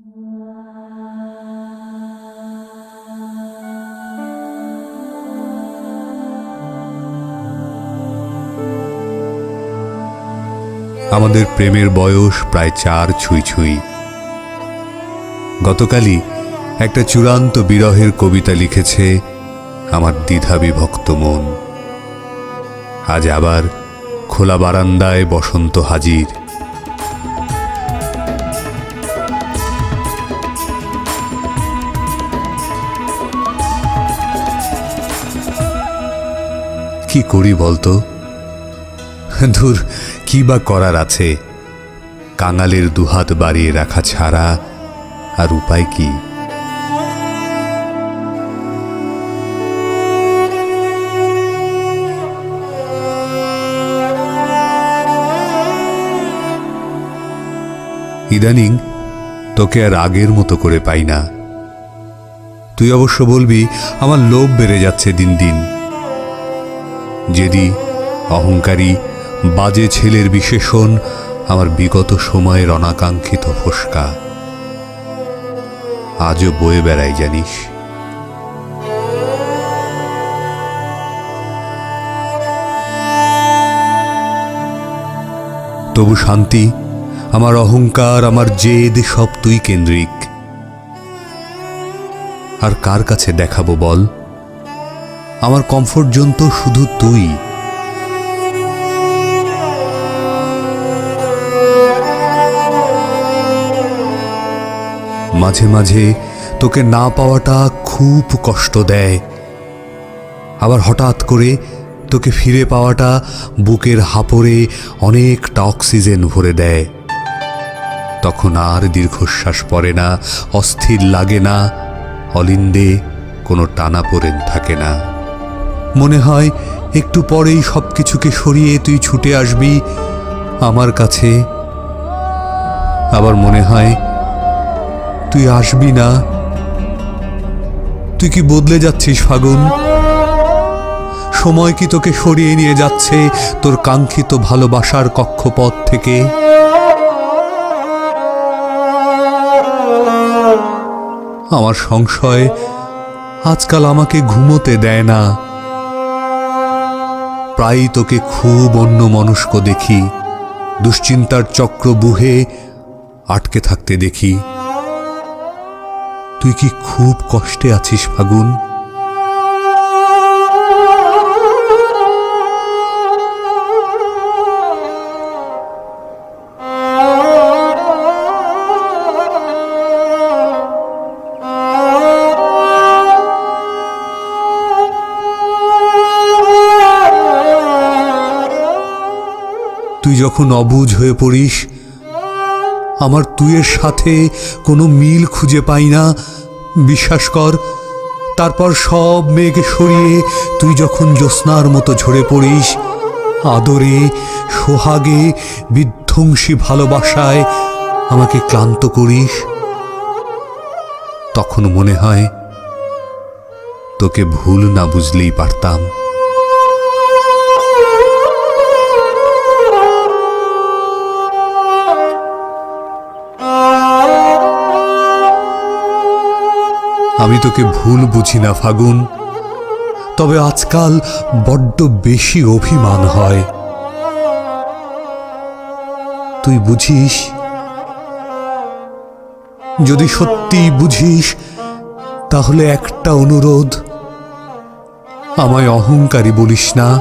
আমাদের প্রেমের বয়স প্রায় চার ছুঁই ছুঁই। গতকালই একটা চূড়ান্ত বিরহের কবিতা লিখেছে আমার দ্বিধা বিভক্ত মন। আজ আবার খোলা বারান্দায় বসন্ত হাজির। কি করি বলতো? ধুর, কি বা করার আছে? কাঙালের দুহাত বাড়িয়ে রাখা ছাড়া আর উপায় কি? ইদানিং তোকে আর আগের মতো করে পাই না। তুই অবশ্য বলবি, আমার লোভ বেড়ে যাচ্ছে দিন দিন। যেদি অহংকারী, বাজে ছেলের বিশেষণ, আমার বিগত সময়ের অনাকাঙ্ক্ষিত ফসকা। আজও বয়ে বেড়াই জানিস। তবু শান্তি, আমার অহংকার, আমার জেদ, সব তুই কেন্দ্রিক। আর কার কাছে দেখাবো বল? আমার কমফোর্ট জোন তো শুধু তুই। মাঝে মাঝে তোকে না পাওয়াটা খুব কষ্ট দেয়। আবার হঠাৎ করে তোকে ফিরে পাওয়াটা বুকের হাপড়ে অনেকটা অক্সিজেন ভরে দেয়। তখন আর দীর্ঘশ্বাস পড়ে না, অস্থির লাগে না, অলিন্দে কোনো টানা পড়েন থাকে না। মনে হয় একটু পরেই সব কিছুকে সরিয়ে তুই ছুটে আসবি আমার কাছে। আবার মনে হয় তুই আসবি না। তুই কি বদলে যাচ্ছিস ফাগুন? সময় কি তোকে সরিয়ে নিয়ে যাচ্ছে তোর কাঙ্ক্ষিত ভালোবাসার কক্ষপথ থেকে? আমার সংশয় আজকাল আমাকে ঘুমোতে দেয় না। প্রায়ই তোকে খুব অন্য মনস্ক দেখি, দুশ্চিন্তার চক্র বুহে আটকে থাকতে দেখি। তুই কি খুব কষ্টে আছিস, ফাগুন? তুই যখন অবুঝ হয়ে পড়িস, আমার তুইয়ের সাথে কোনো মিল খুঁজে পাই না। বিশ্বাস কর, তারপর সব মেঘ সরিয়ে তুই যখন জ্যোৎস্নার মতো ঝরে পড়িস, আদরে, সোহাগে, বিধ্বংসী ভালোবাসায় আমাকে ক্লান্ত করিস। তখন মনে হয় তোকে ভুল না বুঝলেই পারতাম। আমি তোকে ভুল বুঝি না, ফাগুন। তবে আজকাল বড্ড বেশি অভিমান হয়। তুই বুঝিস? যদি সত্যি বুঝিস, তাহলে একটা অনুরোধ। আমায় অহংকারী বলিস না।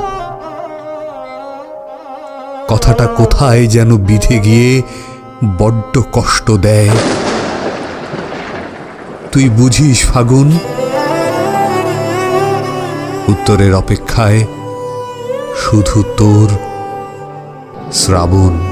কথাটা কোথায় যেন বিধে গিয়ে বড্ড কষ্ট দেয়। তুই বুঝিস ফাগুন? উত্তরের অপেক্ষায় শুধু তোর শ্রাবণ।